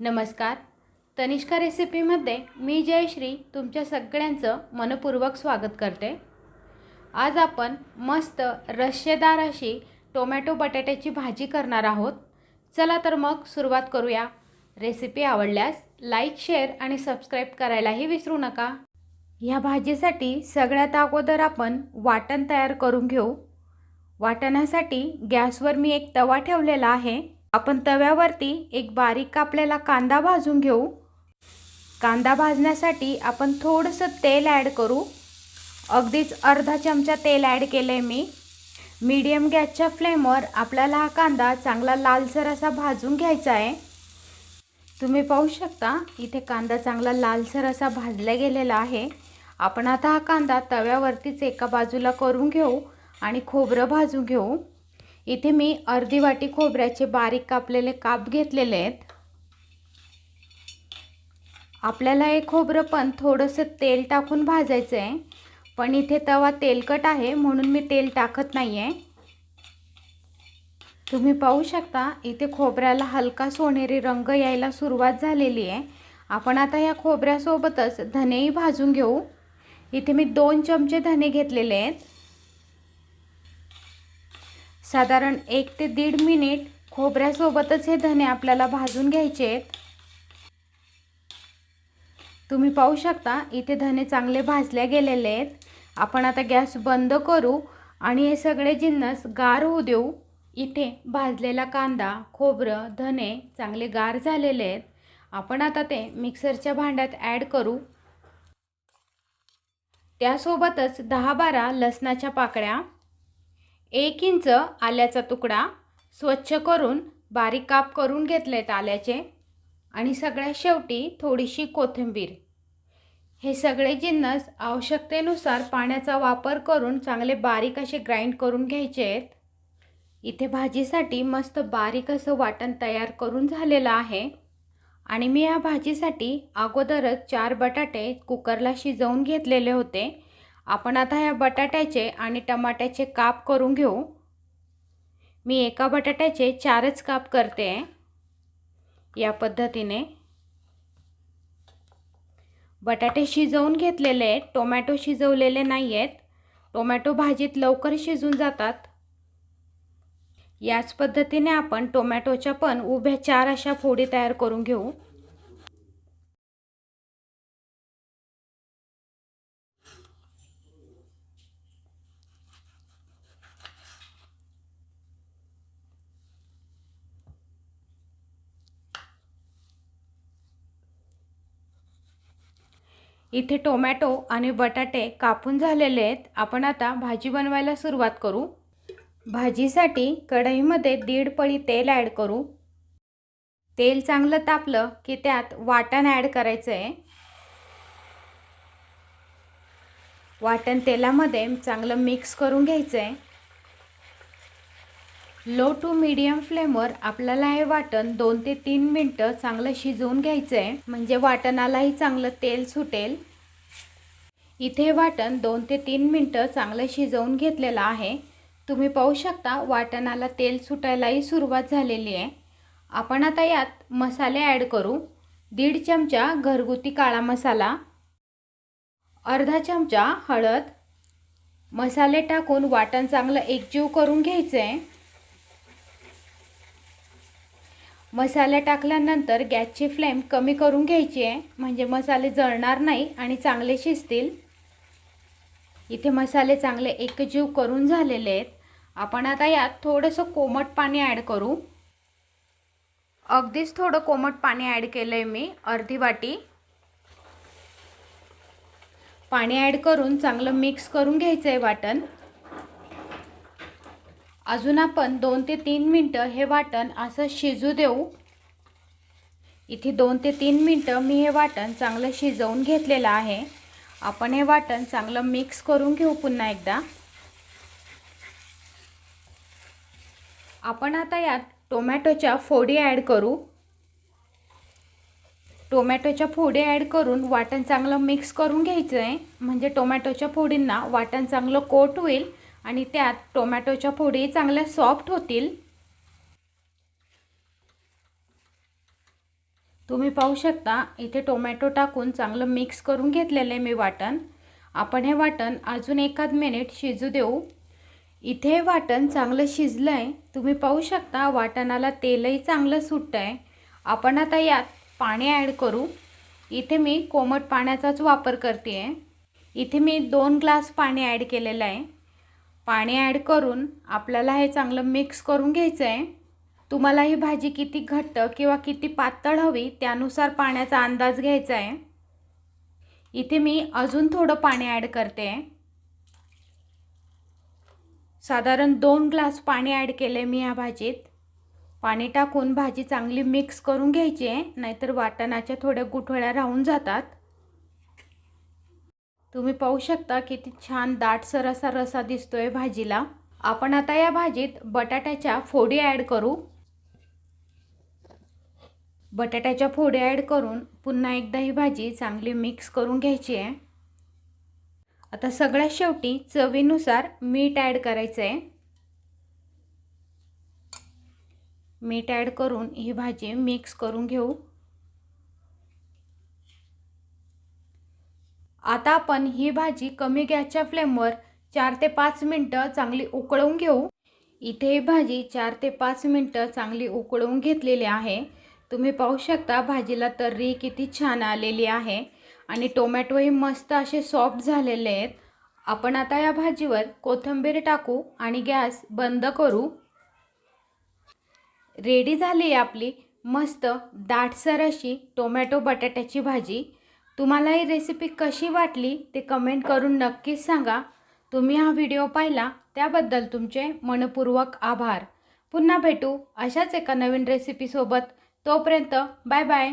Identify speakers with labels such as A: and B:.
A: नमस्कार. तनिष्का रेसिपीमध्ये मी जयश्री तुमच्या सगळ्यांचं मनपूर्वक स्वागत करते. आज आपण मस्त रश्शेदार अशी टोमॅटो बटाट्याची भाजी करणार आहोत. चला तर मग सुरुवात करूया. रेसिपी आवडल्यास लाईक शेअर आणि सबस्क्राईब करायलाही विसरू नका. ह्या भाजीसाठी सगळ्यात अगोदर आपण वाटण तयार करून घेऊ. वाटणासाठी गॅसवर मी एक तवा ठेवलेला आहे. आपण तव्यावरती एक बारीक कापलेला कांदा भाजून घेऊ. कांदा भाजण्यासाठी आपण थोडंसं तेल ॲड करू. अगदीच अर्धा चमचा तेल ॲड केलं आहे मी. मीडियम गॅसच्या फ्लेमवर आपल्याला हा कांदा चांगला लालसर असा भाजून घ्यायचा आहे. तुम्ही पाहू शकता इथे कांदा चांगला लालसर असा भाजला गेलेला आहे. आपण आता हा कांदा तव्यावरतीच एका बाजूला करून घेऊ आणि खोबरं भाजून घेऊ. इथे मी अर्धी वाटी खोबऱ्याचे बारीक कापलेले काप घेतलेले आहेत. आपल्याला हे खोबरं पण थोडंसं तेल टाकून भाजायचं आहे पण इथे तवा तेलकट आहे म्हणून मी तेल टाकत नाही आहे तुम्ही पाहू शकता इथे खोबऱ्याला हलका सोनेरी रंग यायला सुरुवात झालेली आहे. आपण आता या खोबऱ्यासोबतच धनेही भाजून घेऊ. इथे मी दोन चमचे धने घेतलेले आहेत. साधारण एक ते दीड मिनिट खोबऱ्यासोबतच हे धने आपल्याला भाजून घ्यायचे आहेत. तुम्ही पाहू शकता इथे धने चांगले भाजले गेलेले आहेत. आपण आता गॅस बंद करू आणि हे सगळे जिन्नस गार होऊ देऊ. इथे भाजलेला कांदा खोबरं धने चांगले गार झालेले आहेत. आपण आता ते मिक्सरच्या भांड्यात ॲड करू. त्यासोबतच दहा बारा लसणाच्या पाकळ्या. एक इंच आल्याचा तुकडा स्वच्छ करून बारीक काप करून घेतलेत आल्याचे आणि सगळ्यात शेवटी थोडीशी कोथिंबीर. हे सगळे जिन्नस आवश्यकतेनुसार पाण्याचा वापर करून चांगले बारीक असे ग्राइंड करून घ्यायचे आहेत इथे भाजीसाठी मस्त बारीक असं वाटण तयार करून झालेलं आहे आणि मी या भाजीसाठी अगोदरच चार बटाटे कुकरला शिजवून घेतलेले होते. आपण आता ह्या बटाट्याचे आणि टमाट्याचे काप करून घेऊ. मी एका बटाट्याचे चारच काप करते या पद्धतीने. बटाटे शिजवून घेतलेले आहेत टोमॅटो शिजवलेले नाही आहेत टोमॅटो भाजीत लवकर शिजून जातात. याच पद्धतीने आपण टोमॅटोच्या पण उभ्या चार अशा फोडी तयार करून घेऊ. इथे टोमॅटो आणि बटाटे कापून झालेले आहेत. आपण आता भाजी बनवायला सुरुवात करू. भाजीसाठी कढईमध्ये दीड पळी तेल ॲड करू. तेल चांगलं तापलं की त्यात वाटण ॲड करायचं आहे. वाटण तेलामध्ये चांगलं मिक्स करून घ्यायचं आहे. लो टू मीडियम फ्लेमवर आपल्याला हे वाटण दोन ते तीन मिनटं चांगलं शिजवून घ्यायचं आहे म्हणजे वाटणालाही चांगलं तेल सुटेल. इथे वाटण दोन ते तीन मिनटं चांगलं शिजवून घेतलेलं आहे. तुम्ही पाहू शकता वाटणाला तेल सुटायलाही सुरुवात झालेली आहे. आपण आता यात मसाले ॲड करू. दीड चमचा घरगुती काळा मसाला. अर्धा चमचा हळद. मसाले टाकून वाटण चांगलं एकजीव करून घ्यायचं आहे मसाले टाकल्यानंतर गॅसची फ्लेम कमी करून घ्यायची आहे. म्हणजे मसाले जळणार नाही आणि चांगले शिजतील. इथे मसाले चांगले एकजीव करून झालेले आहेत. आपण आता यात थोडंसं कोमट पाणी ॲड करू. अगदीच थोडं कोमट पाणी ॲड केलं आहे मी अर्धी वाटी. पाणी ॲड करून चांगलं मिक्स करून घ्यायचं आहे वाटण. अजून आपण दोन ते तीन मिनटं हे वाटण असं शिजू देऊ. इथे दोन ते तीन मिनटं मी हे वाटण चांगलं शिजवून घेतलेलं आहे. आपण हे वाटण चांगलं मिक्स करून घेऊ पुन्हा एकदा. आपण आता यात टोमॅटोच्या फोडी ॲड करू. टोमॅटोच्या फोडी ॲड करून वाटण चांगलं मिक्स करून घ्यायचं आहे म्हणजे टोमॅटोच्या फोडींना वाटण चांगलं कोट होईल. आणि त्यात टोमॅटोच्या फोडी चांगल्या सॉफ्ट होतील. तुम्ही पाहू शकता इथे टोमॅटो टाकून चांगलं मिक्स करून घेतलेलं आहे मी वाटण. आपण हे वाटण अजून एखाद मिनिट शिजू देऊ. इथे हे वाटण चांगलं शिजलं आहे तुम्ही पाहू शकता वाटणाला तेलही चांगलं सुटतं आहे आपण आता यात पाणी ॲड करू. इथे मी कोमट पाण्याचाच वापर करते आहे इथे मी दोन ग्लास पाणी ॲड केलेलं आहे. पाणी ॲड करून आपल्याला हे चांगलं मिक्स करून घ्यायचं आहे तुम्हाला ही भाजी किती घट्ट किंवा किती पातळ हवी त्यानुसार पाण्याचा अंदाज घ्यायचा आहे इथे मी अजून थोडं पाणी ॲड करते. साधारण दोन ग्लास पाणी ॲड केले मी या भाजीत. पाणी टाकून भाजी चांगली मिक्स करून घ्यायची आहे नाहीतर वाटणाच्या थोड्या गुठळ्या राहून जातात. तुम्ही पाहू शकता किती छान दाटसर असा रसा दिसतोय भाजीला. आपण आता या भाजीत बटाट्याच्या फोडी ॲड करू. बटाट्याच्या फोडी ॲड करून पुन्हा एकदा ही भाजी चांगली मिक्स करून घ्यायची आहे. आता सगळ्यात शेवटी चवीनुसार मीठ ॲड करायचं आहे. मीठ ॲड करून ही भाजी मिक्स करून घेऊ. आता आपण ही भाजी कमी गॅसच्या फ्लेमवर चार ते पाच मिनटं चांगली उकळवून घेऊ. इथे ही भाजी चार ते पाच मिनटं चांगली उकळवून घेतलेली आहे. तुम्ही पाहू शकता भाजीला तर्री किती छान आलेली आहे आणि टोमॅटोही मस्त असे सॉफ्ट झालेले आहेत. आपण आता या भाजीवर कोथिंबीर टाकू आणि गॅस बंद करू. रेडी झाली आहे आपली मस्त दाटसर अशी टोमॅटो बटाट्याची भाजी. तुम्हाला ही रेसिपी कशी वाटली ते कमेंट करून नक्कीच सांगा. तुम्ही हा व्हिडिओ पाहिला त्याबद्दल तुमचे मनपूर्वक आभार. पुन्हा भेटू अशाच एका नवीन रेसिपीसोबत तोपर्यंत बाय बाय